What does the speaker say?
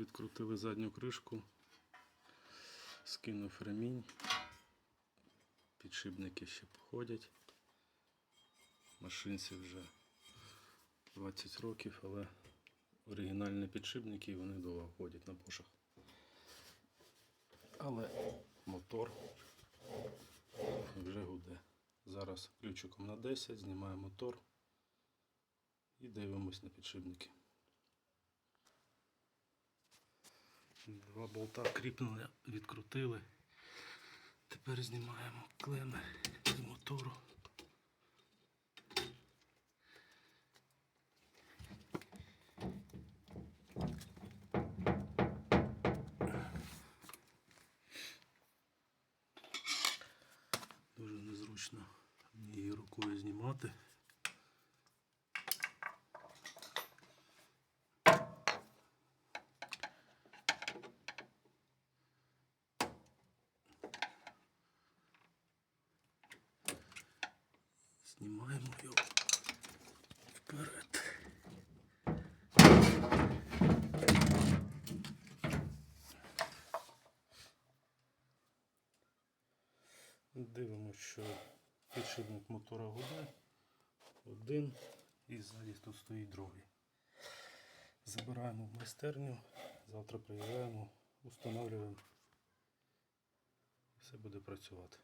Відкрутили задню кришку, скинув ремінь, підшипники ще походять. Машинці вже 20 років, але оригінальні підшипники вони довго ходять на пошах. Але мотор вже гуде. Зараз ключиком на 10 знімаємо мотор і дивимось на підшипники. Два болта кріпнули, відкрутили. Тепер знімаємо клеми з мотору. Дуже незручно її рукою знімати. Знімаємо його вперед. Дивимося, що підшипник мотора гуде. Один і ззаді тут стоїть другий. Забираємо в майстерню, завтра приїжджаємо, встановлюємо. Все буде працювати.